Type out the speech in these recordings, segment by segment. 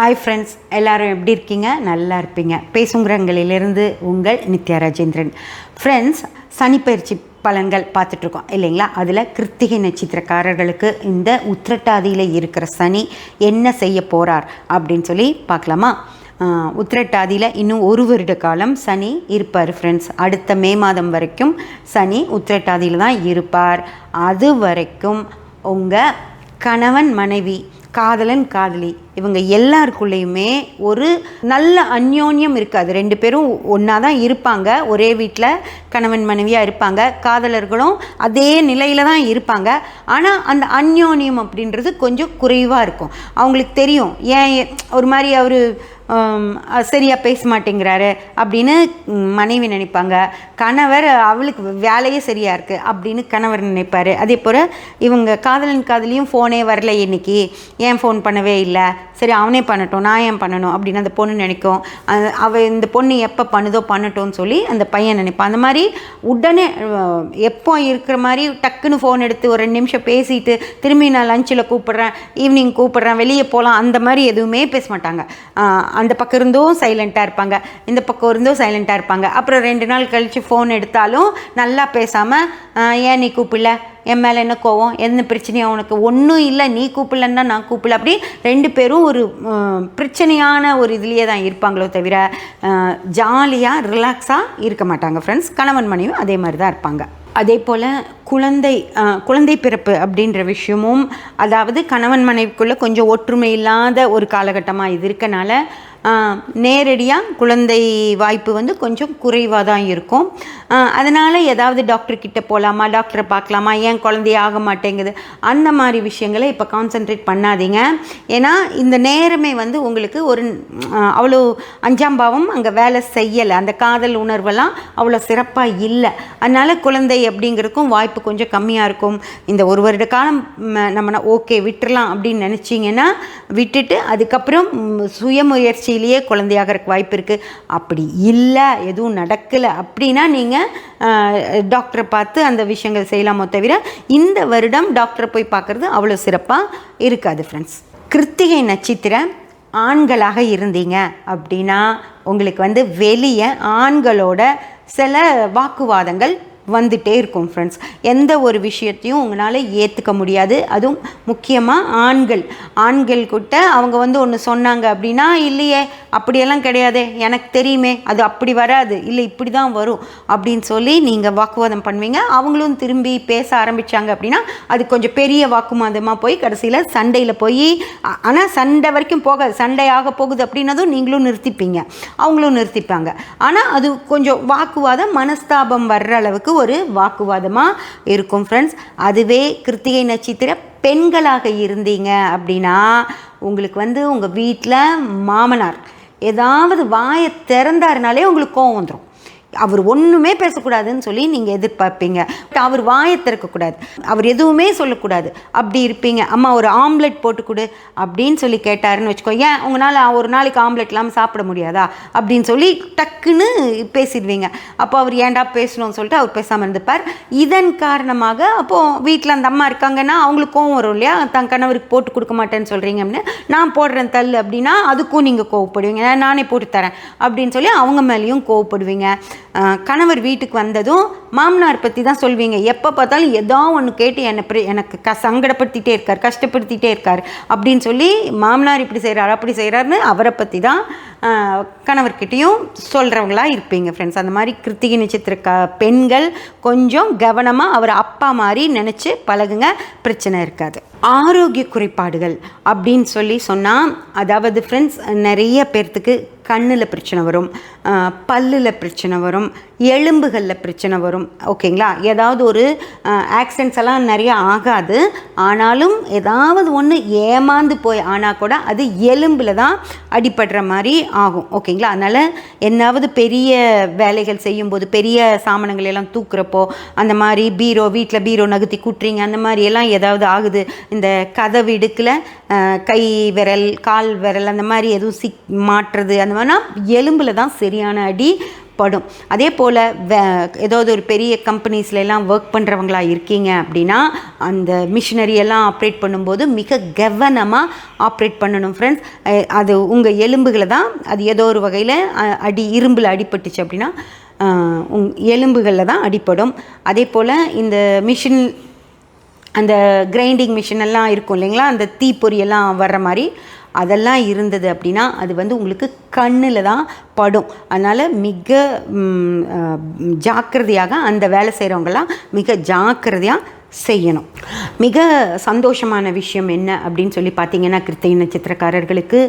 Hi friends எல்லாரும் எப்படி இருக்கீங்க? நல்லா இருப்பீங்க. பேசுங்கிறங்களிலிருந்து உங்கள் நித்யா ராஜேந்திரன். ஃப்ரெண்ட்ஸ் சனிப்பயிற்சி பலன்கள் பார்த்துட்ருக்கோம் இல்லைங்களா? அதில் கிருத்திகை நட்சத்திரக்காரர்களுக்கு இந்த உத்திரட்டாதியில் இருக்கிற சனி என்ன செய்ய போகிறார் அப்படின்னு சொல்லி பார்க்கலாமா? உத்திரட்டாதியில் இன்னும் ஒரு வருட காலம் சனி இருப்பார் ஃப்ரெண்ட்ஸ் அடுத்த மே மாதம் வரைக்கும் சனி உத்திரட்டாதியில் தான் இருப்பார். அது வரைக்கும் உங்கள் கணவன் மனைவி காதலன் காதலி இவங்க எல்லாருக்குள்ளேயுமே ஒரு நல்ல அந்யோன்யம் இருக்காது. ரெண்டு பேரும் ஒன்றா தான் இருப்பாங்க. ஒரே வீட்டில் கணவன் மனைவியாக இருப்பாங்க. காதலர்களும் அதே நிலையில் தான் இருப்பாங்க. ஆனால் அந்த அந்யோன்யம் அப்படின்றது கொஞ்சம் குறைவாக இருக்கும். அவங்களுக்கு தெரியும். ஏன் ஒரு மாதிரி அவர் சரியாக பேச மாட்டேங்கிறாரு அப்படின்னு மனைவி நினைப்பாங்க. கணவர் அவளுக்கு வேலையே சரியாக இருக்குது அப்படின்னு கணவர் நினைப்பார். அதே போல் இவங்க காதலன் காதலியும் ஃபோனே வரல இன்னைக்கு. ஏன் ஃபோன் பண்ணவே இல்லை? சரி அவனே பண்ணட்டும் நான் ஏன் பண்ணணும் அப்படின்னு அந்த பொண்ணு நினைக்கும். அவள் அவ இந்த பொண்ணு எப்போ பண்ணுதோ பண்ணட்டும்னு சொல்லி அந்த பையன் நினைப்பான். அந்த மாதிரி உடனே எப்போ இருக்கிற மாதிரி டக்குன்னு ஃபோன் எடுத்து ஒரு ரெண்டு நிமிஷம் பேசிட்டு திரும்பி நான் லஞ்சில் கூப்பிட்றேன் ஈவினிங் கூப்பிட்றேன் வெளியே போகலாம் அந்த மாதிரி எதுவுமே பேச மாட்டாங்க. அந்த பக்கம் இருந்தும் சைலண்ட்டாக இருப்பாங்க இந்த பக்கம் இருந்தும் சைலண்ட்டாக இருப்பாங்க. அப்புறம் ரெண்டு நாள் கழித்து ஃபோன் எடுத்தாலும் நல்லா பேசாமல் ஏன் நீ கூப்பிடல? என் மேலே என்ன கோவம் என்ன பிரச்சனையும் உனக்கு ஒன்றும் இல்லை நீ கூப்பிடலன்னா நான் கூப்பிடல. அப்படி ரெண்டு பேரும் ஒரு பிரச்சனையான ஒரு இதுலேயே தான் இருப்பாங்களோ தவிர ஜாலியாக ரிலாக்ஸாக இருக்க மாட்டாங்க ஃப்ரெண்ட்ஸ் கணவன் மனைவியும் அதே மாதிரி தான் இருப்பாங்க. அதே போல் குழந்தை குழந்தை பிறப்பு அப்படின்ற விஷயமும் அதாவது கணவன் மனைவிக்குள்ளே கொஞ்சம் ஒற்றுமை இல்லாத ஒரு காலகட்டமாக இது இருக்கனால நேரடியாக குழந்தை வாய்ப்பு வந்து கொஞ்சம் குறைவாக தான் இருக்கும் அதனால் ஏதாவது டாக்டர்கிட்ட போகலாமா டாக்டரை பார்க்கலாமா ஏன் குழந்தை ஆக மாட்டேங்குது அந்த மாதிரி விஷயங்களை இப்போ கான்சென்ட்ரேட் பண்ணாதீங்க. ஏன்னா இந்த நேரமே வந்து உங்களுக்கு ஒரு அவ்வளோ அஞ்சாம் பாவம் அங்கே வேலை செய்யலை. அந்த காதல் உணர்வெல்லாம் அவ்வளோ சிறப்பாக இல்லை. அதனால் குழந்தை அப்படிங்கிறதுக்கும் வாய்ப்பு கொஞ்சம் கம்மியாக இருக்கும். இந்த ஒரு வருட காலம் நம்ம ஓகே விட்டுறலாம் அப்படின்னு நினச்சிங்கன்னா விட்டுட்டு அதுக்கப்புறம் சுயமுயற்சி ம், குழந்தையாக இருக்க வாய்ப்பு இருக்குது அப்படி இல்லை எதுவும் நடக்கலை அப்படின்னா நீங்கள் டாக்டரை பார்த்து அந்த விஷயங்கள் செய்யலாமோ தவிர இந்த வருடம் டாக்டரை போய் பார்க்குறது அவ்வளோ சிறப்பாக இருக்காது ஃப்ரெண்ட்ஸ் கிருத்திகை நட்சத்திரம் ஆண்களாக இருந்தீங்க அப்படின்னா உங்களுக்கு வந்து வெளியே ஆண்களோட சில வாக்குவாதங்கள் வந்துட்டே இருக்கும் ஃப்ரெண்ட்ஸ் எந்த ஒரு விஷயத்தையும் உங்களால் ஏற்றுக்க முடியாது. அதுவும் முக்கியமாக ஆண்கள். ஆண்கள் கிட்ட அவங்க வந்து ஒன்று சொன்னாங்க அப்படின்னா இல்லையே அப்படியெல்லாம் கிடையாது. எனக்கு தெரியுமே அது அப்படி வராது. இல்லை இப்படி தான் வரும். அப்படின்னு சொல்லி நீங்கள் வாக்குவாதம் பண்ணுவீங்க. அவங்களும் திரும்பி பேச ஆரம்பித்தாங்க அப்படின்னா அது கொஞ்சம் பெரிய வாக்குவாதமாக போய் கடைசியில் சண்டையில் போய் ஆனால் சண்டை வரைக்கும் போகாது. சண்டை ஆக போகுது அப்படின்னதும் நீங்களும் நிறுத்திப்பீங்க. அவங்களும் நிறுத்திப்பாங்க. ஆனால் அது கொஞ்சம் வாக்குவாதம் மனஸ்தாபம் வர்ற அளவுக்கு ஒரு வாக்குவாதமாக இருக்கும் ஃப்ரெண்ட்ஸ் அதுவே கிருத்திகை நட்சத்திர பெண்களாக இருந்தீங்க அப்படின்னா உங்களுக்கு வந்து உங்கள் வீட்டில் மாமனார் ஏதாவது வாயை திறந்தாருனாலே உங்களுக்கு கோவம் வந்துடும் அவர் ஒன்றுமே பேசக்கூடாதுன்னு சொல்லி நீங்கள் எதிர்பார்ப்பீங்க. அவர் வாயை திறக்கக்கூடாது. அவர் எதுவுமே சொல்லக்கூடாது. அப்படி இருப்பீங்க. அம்மா ஒரு ஆம்லெட் போட்டு கொடு அப்படின்னு சொல்லி கேட்டாருன்னு வச்சுக்கோ. ஏன்? உங்களால் ஒரு நாளைக்கு ஆம்லெட் இல்லாமல் சாப்பிட முடியாதா? அப்படின்னு சொல்லி டக்குன்னு பேசிடுவீங்க. அப்போ அவர் ஏன்டா பேசணும்னு சொல்லிட்டு அவர் பேசாமல் இருந்துப்பார். இதன் காரணமாக அப்போது வீட்டில் அந்த அம்மா இருக்காங்கன்னா அவங்களுக்கு கோவம் வரும் இல்லையா? தன் கணவருக்கு போட்டு கொடுக்க மாட்டேன்னு சொல்கிறீங்க அப்படின்னு. நான் போடுறேன் தள்ளு அப்படின்னா அதுக்கும் நீங்கள் கோவப்படுவீங்க. நானே போட்டு தரேன் அப்படின்னு சொல்லி அவங்க மேலேயும் கோவப்படுவீங்க. கணவர் வீட்டுக்கு வந்ததும் மாமனார் பற்றி தான் சொல்வீங்க. எப்போ பார்த்தாலும் ஏதோ ஒன்று கேட்டு என்னை எனக்கு க சங்கடப்படுத்திட்டே இருக்கார் கஷ்டப்படுத்திட்டே இருக்கார் அப்படின்னு சொல்லி மாமனார் இப்படி செய்கிறார் அப்படி செய்கிறாருன்னு அவரை பற்றி தான் கணவர்கிட்டையும் சொல்கிறவங்களா இருப்பீங்க ஃப்ரெண்ட்ஸ் அந்த மாதிரி கிருத்திகை நட்சத்திர க பெண்கள் கொஞ்சம் கவனமாக அவர் அப்பா மாதிரி நினச்சி பழகுங்க பிரச்சனை இருக்காது. ஆரோக்கிய குறைபாடுகள் அப்படின்னு சொல்லி சொன்னால் அதாவது ஃப்ரெண்ட்ஸ் நிறைய பேர்த்துக்கு கண்ணில் பிரச்சனை வரும் பல்லில் பிரச்சனை வரும் எலும்புகளில் பிரச்சனை வரும் ஓகேங்களா ஏதாவது ஒரு ஆக்சிடென்ட்ஸ் எல்லாம் நிறைய ஆகாது. ஆனாலும் ஏதாவது ஒன்று ஏமாந்து போய் ஆனால் கூட அது எலும்பில் தான் அடிபடுற மாதிரி ஆகும். ஓகேங்களா? அதனால் என்னாவது பெரிய வேலைகள் செய்யும்போது பெரிய சாமானங்கள் எல்லாம் தூக்குறப்போ அந்த மாதிரி பீரோ வீட்டில் பீரோ நகர்த்தி கூட்டுறீங்க அந்த மாதிரி எல்லாம் ஏதாவது ஆகுது. இந்த கதவு இடுக்கில் கை விரல் கால் விரல் அந்த மாதிரி எதுவும் சிக் மாட்டுறது அந்த மாதிரினா எலும்பில் தான் சரியான அடி படும் அதே போல் வே ஏதாவது ஒரு பெரிய கம்பெனிஸ்ல எல்லாம் ஒர்க் பண்ணுறவங்களா இருக்கீங்க அப்படின்னா அந்த மிஷினரி எல்லாம் ஆப்ரேட் பண்ணும்போது மிக கவனமாக ஆப்ரேட் பண்ணணும் ஃப்ரெண்ட்ஸ் அது உங்கள் எலும்புகளை தான் அது ஏதோ ஒரு வகையில் அடி இரும்பில் அடிபட்டுச்சு அப்படின்னா உங் எலும்புகளில் தான் அடிப்படும் அதே போல் இந்த மிஷின் அந்த கிரைண்டிங் மிஷின் எல்லாம் இருக்கும் இல்லைங்களா அந்த தீப்பொறியெல்லாம் வர்ற மாதிரி அதெல்லாம் இருந்தது அப்படின்னா அது வந்து உங்களுக்கு கண்ணில் தான் படும். அதனால் மிக ஜாக்கிரதையாக அந்த வேலை செய்கிறவங்களாம் மிக ஜாக்கிரதையாக செய்யணும். மிக சந்தோஷமான விஷயம் என்ன அப்படின்னு சொல்லி பார்த்தீங்கன்னா கிருத்திகை நட்சத்திரக்காரர்களுக்கு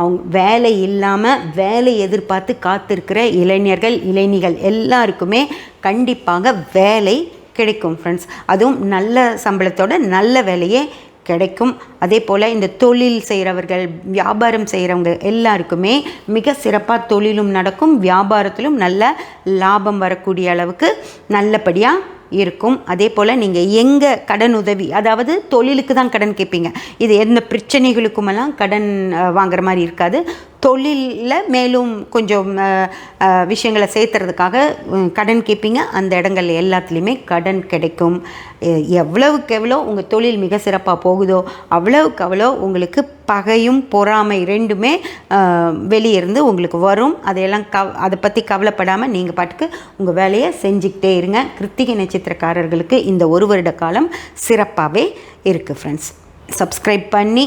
அவங்க வேலை இல்லாமல் வேலை எதிர்பார்த்து காத்திருக்கிற இளைஞர்கள் இளைஞிகள் எல்லாருக்குமே கண்டிப்பாக வேலை கிடைக்கும் ஃப்ரெண்ட்ஸ் அதுவும் நல்ல சம்பளத்தோட நல்ல வேலையே கிடைக்கும். அதே போல் இந்த தொழில் செய்கிறவர்கள் வியாபாரம் செய்கிறவங்க எல்லாருக்குமே மிக சிறப்பாக தொழிலும் நடக்கும். வியாபாரத்திலும் நல்ல லாபம் வரக்கூடிய அளவுக்கு நல்லபடியாக இருக்கும். அதே போல் நீங்கள் எங்கே கடன் உதவி அதாவது தொழிலுக்கு தான் கடன் கேட்பீங்க இது எந்த பிரச்சனைகளுக்குமெல்லாம் கடன் வாங்குற மாதிரி இருக்காது. தொழிலில் மேலும் கொஞ்சம் விஷயங்களை சேர்த்துறதுக்காக கடன் கேட்பீங்க அந்த இடங்கள் எல்லாத்துலேயுமே கடன் கிடைக்கும். எவ்வளவுக்கு எவ்வளோ உங்கள் தொழில் மிக சிறப்பாக போகுதோ அவ்வளவுக்கு அவ்வளோ உங்களுக்கு பகையும் பொறாமை ரெண்டுமே வெளியிருந்து வெளியே இருந்து உங்களுக்கு வரும். அதையெல்லாம் கவ் அதை பற்றி கவலைப்படாமல் நீங்கள் பாட்டுக்கு உங்கள் வேலையை செஞ்சுக்கிட்டே இருங்க. கிருத்திகை நட்சத்திரக்காரர்களுக்கு இந்த ஒரு வருட காலம் சிறப்பாகவே இருக்குது ஃப்ரெண்ட்ஸ் சப்ஸ்கிரைப் பண்ணி